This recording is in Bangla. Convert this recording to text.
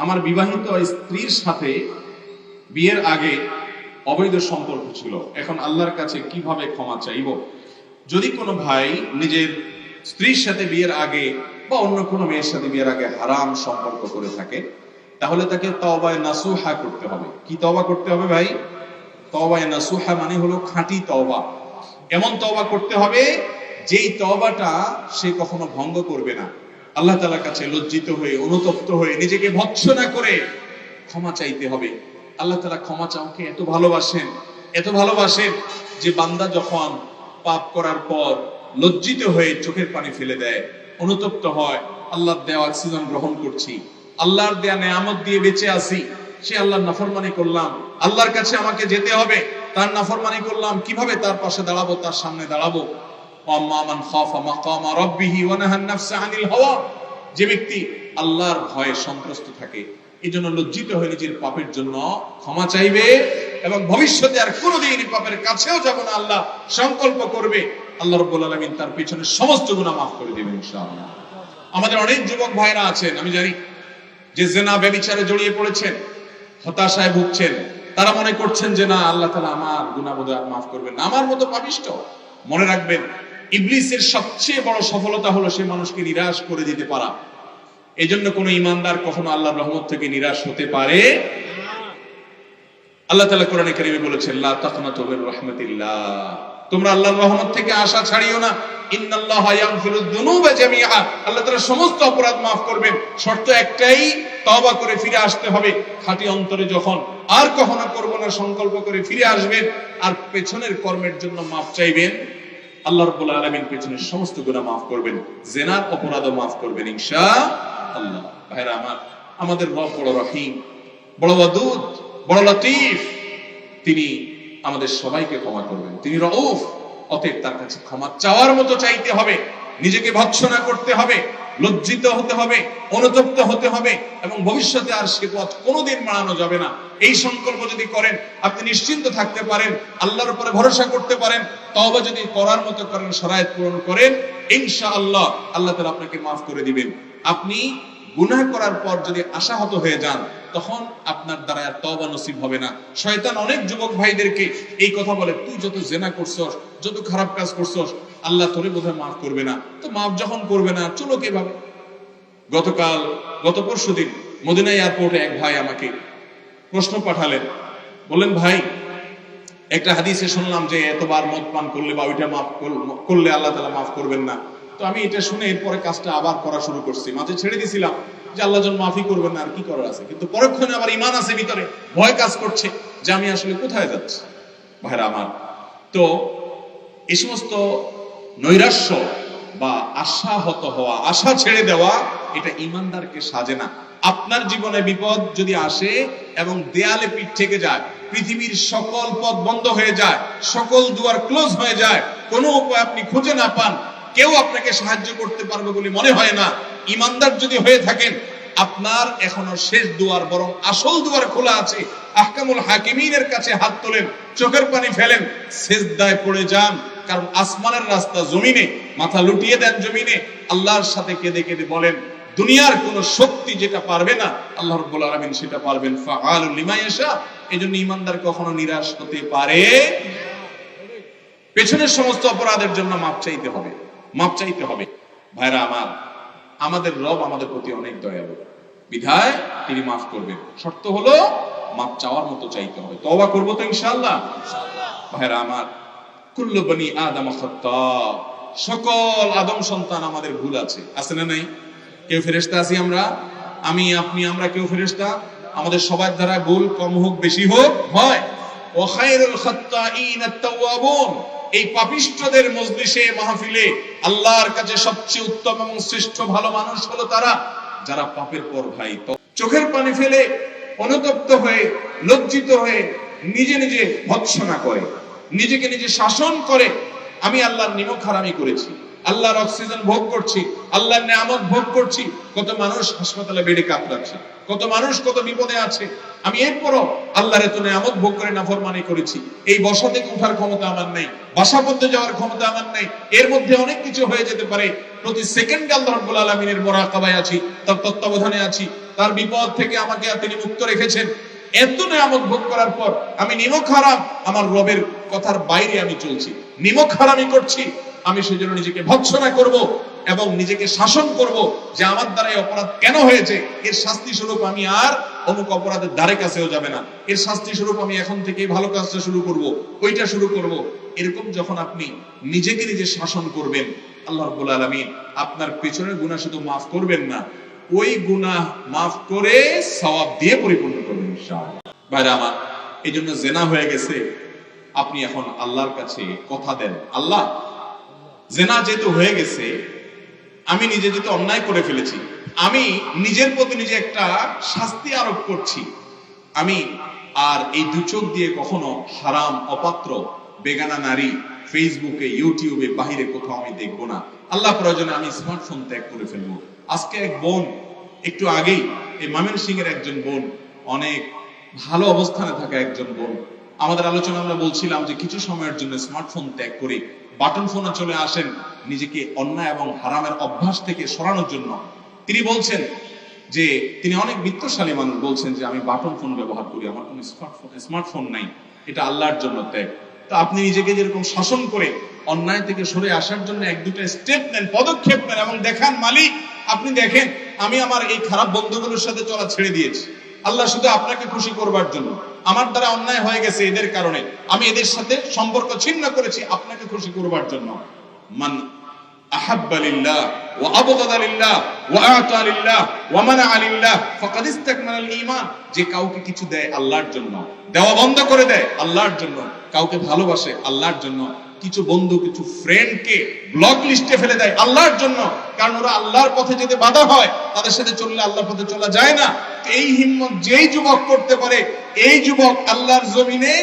আমার বিবাহিত স্ত্রীর সাথে বিয়ের আগে অবৈধ সম্পর্ক ছিল। এখন আল্লাহর কাছে কীভাবে ক্ষমা চাইব? যদি কোনো ভাই নিজের স্ত্রীর সাথে বিয়ের আগে বা অন্য কোনো মেয়ের সাথে বিয়ের আগে হারাম সম্পর্ক করে থাকে, তাহলে তাকে তবায় নাসুহা করতে হবে। কি তবা করতে হবে ভাই? তবায় নাসুহা মানে হলো খাঁটি তওবা। এমন তওবা করতে হবে যেই তওবাটা সে কখনো ভঙ্গ করবে না। আল্লাহ তাআলার কাছে লজ্জিত হয়ে, অনুতপ্ত হয়ে নিজেকে ভৎসনা করে ক্ষমা চাইতে হবে। আল্লাহ তাআলা ক্ষমা চাওকে এত ভালোবাসেন এত ভালোবাসেন যে বান্দা যখন পাপ করার পর লজ্জিত হয়ে চোখের পানি ফেলে দেয়, অনুতপ্ত হয়, আল্লাহর দেওয়া অক্সিজেন গ্রহণ করছি, আল্লাহর দেয়া নেয়ামত দিয়ে বেঁচে আছি, সে আল্লাহর নাফরমানি করলাম, আল্লাহর কাছে আমাকে যেতে হবে, তার নাফরমানি করলাম, কীভাবে তার পাশে দাঁড়াবো, তার সামনে দাঁড়াবো? যে ব্যক্তি আল্লাহর ভয়ে সন্ত্রস্ত থাকে এই জন্য লজ্জিত হয়ে নিজের পাপের জন্য ক্ষমা চাইবে এবং ভবিষ্যতে আর কোনোদিন পাপের কাছেও যাব না। আল্লাহ সংকল্প করবে, আল্লাহ আলামিন তার পিছনে সমস্ত গুনাহ মাফ করে দিবেন আমাদের অনেক যুবক ভাইরা আছেন, আমি জানি, যে জেনা ব্যবিচারে জড়িয়ে পড়েছেন, হতাশায় ভুগছেন। তারা মনে করছেন যে না, আল্লাহ তালা আমার গুণাবোধ মাফ করবেন আমার মতো পাপিষ্ট, মনে রাখবেন ইবলিসের সবচেয়ে বড় সফলতা হলো সে মানুষকে নিরাশ করে দিতে পারা। এই জন্য কোন ইমানদার কখনো আল্লাহর রহমত থেকে নিরাশ হতে পারে আল্লাহ তালা কোরআনে কারিমে বলেছেন রাহমাতিল্লাহ। তোমরা আল্লাহর রহমত থেকে আশা ছাড়িও না। ইন্নাল্লাহ ইয়াগফিরুদ দুনুবা জামিআ আল্লাহ তাআলা সমস্ত অপরাধ maaf করবেন। শর্ত একটাই, তওবা করে ফিরে আসতে হবে। খাঁটি অন্তরে যখন আর কখনো করব না, সংকল্প করে ফিরে আসবেন। আর পেছনের কর্মের জন্য মাফ চাইবেন। আল্লাহ রাব্বুল আলামিন পেছনের সমস্ত গুণা মাফ করবেন, জেনার অপরাধও মাফ করবেন, ইনশাআল্লাহ। ভাইরা আমার, আমাদের রব বড় রহিম, বড় ওয়াদুদ, বড় লতিফ, তিনি আমাদের সবাইকে ক্ষমা করবেন। তিনি রউফ, অতএব তার কাছে ক্ষমা চাওয়ার মতো চাইতে হবে, নিজেকে ভৎসনা করতে হবে। লজ্জিত হতে হবে, অনুতপ্ত হতে হবে এবং ভবিষ্যতে আর সে পথ কোনোদিন মারানো যাবে না। এই সংকল্প যদি করেন, আপনি নিশ্চিন্ত থাকতে পারেন, আল্লাহর উপরে ভরসা করতে পারেন তবে যদি করার মতো করেন সরায়ত পূরণ করেন, ইনশাআল্লাহ আল্লাহ তাআলা আপনাকে মাফ করে দিবেন। আপনি গুনাহ করার পর যদি আশাহত হয়ে যান, তখন আপনার দ্বারা আর তওবা নসিব হবে না। শয়তান অনেক যুবক ভাইদেরকে এই কথা বলে, তুই যত জেনা করছস, যত খারাপ কাজ করছস আল্লাহ তোরে বোধহয় মাফ করবে না। তো মাফ যখন করবে না, চলো কীভাবে? গতকাল, গত পরশু দিন মদিনা এয়ারপোর্টে এক ভাই আমাকে প্রশ্ন পাঠালেন। বললেন, ভাই, একটা হাদিসে শুনলাম যে এতবার মদ পান করলে বা ওইটা মাফ করলে আল্লাহ তালা মাফ করবেন না। তো আমি এটা শুনে এরপরে কাজটা আবার করা শুরু করছি। মাঝে ছেড়ে দিছিলাম যে আল্লাহ জন মাফি করবেন না আর কি করার আছে। কিন্তু পরক্ষণে আবার ইমান আছে ভিতরে। ভয় কাজ করছে যে আমি আসলে কোথায় যাচ্ছি? ভাইরা আমার, তো এই সমস্ত নৈরাশ্য বা আশাহত হওয়া, আশা ছেড়ে দেওয়া, এটা ইমানদারকে সাজে না। আপনার জীবনে বিপদ যদি আসে এবং দেয়ালে পিঠ থেকে যায়, পৃথিবীর সকল পথ বন্ধ হয়ে যায়, সকল দুয়ার ক্লোজ হয়ে যায়, কোনো উপায় আপনি খুঁজে না পান, কেউ আপনাকে সাহায্য করতে পারবে বলে মনে হয় না। ইমানদার যদি হয়ে থাকেন, আপনার এখনও শেষ দুয়ার বরং আসল দুয়ার খোলা আছে। আহকামুল হাকিমিনের কাছে হাত তোলেন, চোখের পানি ফেলেন, সেজদায় পড়ে যান। কারণ আসমানের রাস্তা জমিনে, মাথা লুটিয়ে দেন জমিনে, আল্লাহর সাথে কেঁদে কেঁদে বলেন, দুনিয়ার কোন শক্তি যেটা পারবে না, আল্লাহ রাব্বুল আলামিন সেটা পারবেন। ফাআলুল লিমা এজন্য ইমানদার কখনো নিরাশ হতে পারে পেছনের সমস্ত অপরাধের জন্য মাপ চাইতে হবে, মাপ চাইতে হবে। ভাইরা আমার, আমাদের রব আমাদের প্রতি অনেক দয়ালু। বিধায় তিনি মাফ করবেন। শর্ত হলো, মাপ চাওয়ার মতো চাইতে হবে। তওবা করব তো ইনশাআল্লাহ? ভাইরা আমার কুল্লু আদম সকল আদম সন্তান আমাদের ভুল আছে। আছে না নাই? কেউ ফেরেশতা আছি আমরা? আমি, আপনি, আমরা কেউ ফেরেশতা? আমাদের সবার দ্বারা ভুল কম হোক, বেশি হোক, হয়। আত-তাওয়াবুন এই মজলিসে, মাহফিলে আল্লাহর কাছে সবচেয়ে উত্তম এবং শ্রেষ্ঠ ভালো মানুষ হলো তারা, যারা পাপের পর ভাই। চোখের পানি ফেলে অনুতপ্ত হয়ে, লজ্জিত হয়ে নিজে নিজে ভৎসনা করে। নিজেকে নিজে শাসন করে আমি আল্লাহর নিমক হারামি করেছি। আল্লাহর অক্সিজেন ভোগ করছি, আল্লাহর নিয়ামত ভোগ করছি, কত মানুষ হাসপাতালে বেডে কাতরাচ্ছে, কত মানুষ কত বিপদে আছে। আমি এরপরও আল্লাহর এত নিয়ামত ভোগ করে নাফরমানি করেছি। এই বসা থেকে উঠার ক্ষমতা আমার নেই, বাসা পথে যাওয়ার ক্ষমতা আমার নেই। এর মধ্যে অনেক কিছু হয়ে যেতে পারে। প্রতি সেকেন্ডে আল্লাহ রাব্বুল আলামিনের মোরাকাবায় আছি, তার তত্ত্বাবধানে আছি, তার বিপদ থেকে আমাকে তিনি মুক্ত রেখেছেন। এত নিয়ামত ভোগ করার পর আমি নিমক হারাম আমার রবের কথার বাইরে আমি চলছি। নিমক হারামি করছি, আমি সেজন্য নিজেকে ভৎসনা করব এবং নিজেকে শাসন করব যে আমার দ্বারা অপরাধ কেন হয়েছে। এর শাস্তি স্বরূপ আমি আর অমুক অপরাধের দ্বারে কাছেও যাবে না। এর শাস্তি স্বরূপ আমি এখন থেকে ভালো কাজটা শুরু করব, ওইটা শুরু করব। এরকম যখন আপনি নিজেকে নিজে শাসন করবেন, আল্লাহ রাব্বুল আলামিন আপনার পেছনের গুনাহ শুধু মাফ করবেন না ওই গুনাহ মাফ করে সওয়াব দিয়ে পরিপূর্ণ করবেন, ইনশাআল্লাহ। ভাইরা আমার এই জন্য জেনা হয়ে গেছে, আপনি এখন আল্লাহর কাছে কথা দেন। আল্লাহ, জেনা যেহেতু হয়ে গেছে, আমি নিজে যেহেতু অন্যায় করে ফেলেছি, আমি নিজের প্রতি নিজে একটা শাস্তি আরোপ করছি। আমি আর এই দু চোখ দিয়ে কখনো হারাম, অপাত্র, বেগানা নারী ফেসবুকে ইউটিউবে বাহিরে কোথাও আমি দেখব না। আল্লাহ প্রয়োজনে আমি স্মার্টফোন ত্যাগ করে ফেলব। আজকে এক বোন, একটু আগেই এই মামেন সিং এর একজন বোন, অনেক ভালো অবস্থানে থাকা একজন বোন। আমাদের আলোচনা আমরা বলছিলাম যে কিছু সময়ের জন্য স্মার্টফোন ত্যাগ করে বাটন ফোনে চলে আসেন, নিজেকে অন্যায় এবং হারামের অভ্যাস থেকে সরানোর জন্য। তিনি বলছেন যে, তিনি অনেক বিত্তশালী মানুষ, বলছেন যে, আমি বাটন ফোন ব্যবহার করি, আমার কোনো স্মার্টফোন স্মার্টফোন নাই। এটা আল্লাহর জন্য ত্যাগ। তো আপনি নিজেকে যেরকম শাসন করে অন্যায় থেকে সরে আসার জন্য এক দুটো স্টেপ নেন, পদক্ষেপ নেন এবং দেখান, মালিক, আপনি দেখেন, আমি আমার এই খারাপ বন্ধুগুলোর সাথে চলা ছেড়ে দিয়েছি। আল্লাহ শুধু আপনাকে খুশি করবার জন্য। আমার দ্বারা অন্যায় হয়ে গেছে এদের কারণে। আমি এদের সাথে সম্পর্ক ছিন্ন করেছি, আপনাকে খুশি করবার জন্য। মান যে কাউকে কিছু দেয় আল্লাহর জন্য, দেওয়া বন্ধ করে দেয় আল্লাহর জন্য, কাউকে ভালোবাসে আল্লাহর জন্য কিছু বন্ধু, কিছু ফ্রেন্ডকে ব্লক লিস্টে ফেলে দেয় আল্লাহর জন্য। কারণ ওরা আল্লাহর পথে যেতে বাধা হয়, তাদের সাথে চললে আল্লাহর পথে চলা যায় না। এই হিম্মত যেই যুবক করতে পারে, এই যুবক আল্লাহর জমিনে